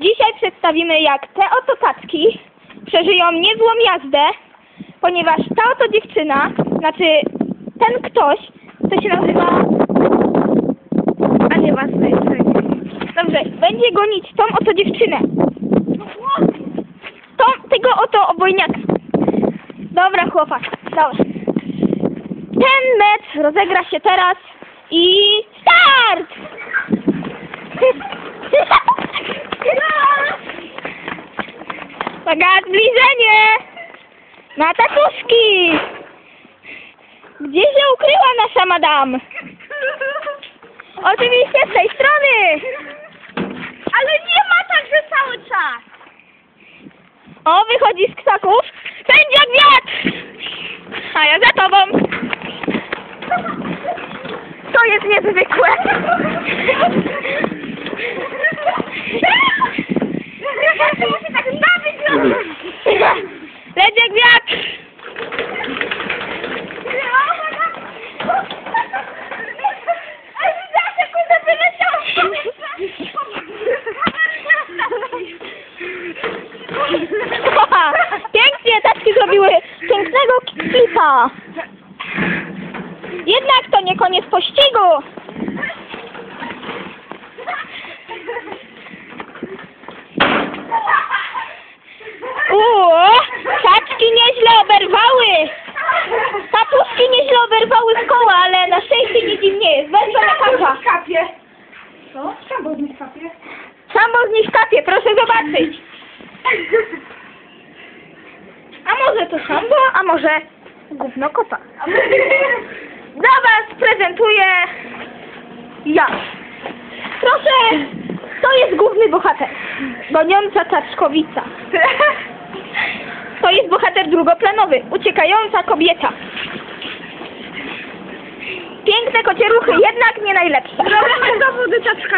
Dzisiaj przedstawimy, jak te oto taczki przeżyją niezłą jazdę, ponieważ ta oto dziewczyna, znaczy ten ktoś, to się nazywa... A nie jest. Dobrze, będzie gonić tą oto dziewczynę. Tą, tego oto obojniaka. Dobra, chłopak, dobra. Ten mecz rozegra się teraz i start! Uwaga, zbliżenie! Na tatuszki! Gdzie się ukryła nasza madam? Oczywiście z tej strony! Ale nie ma tak, że cały czas. O, wychodzi z krzaków. Będzie wiatr! A ja za tobą. To jest niezwykłe. Klipa. Jednak to nie koniec pościgu. Uuu, taczki nieźle oberwały. Tatuszki nieźle oberwały w koła, ale na szczęście nic im nie jest. Wezmę lekarza. Kapie. Co? Szambo z nich kapie. Sambo z nich kapie, proszę zobaczyć. A może to sambo, a może gówno kopa. Dla was prezentuję ja. Proszę, to jest główny bohater. Goniąca taczkowica. To jest bohater drugoplanowy, uciekająca kobieta. Piękne kocieruchy, jednak nie najlepsze. Robimy zawody taczkami.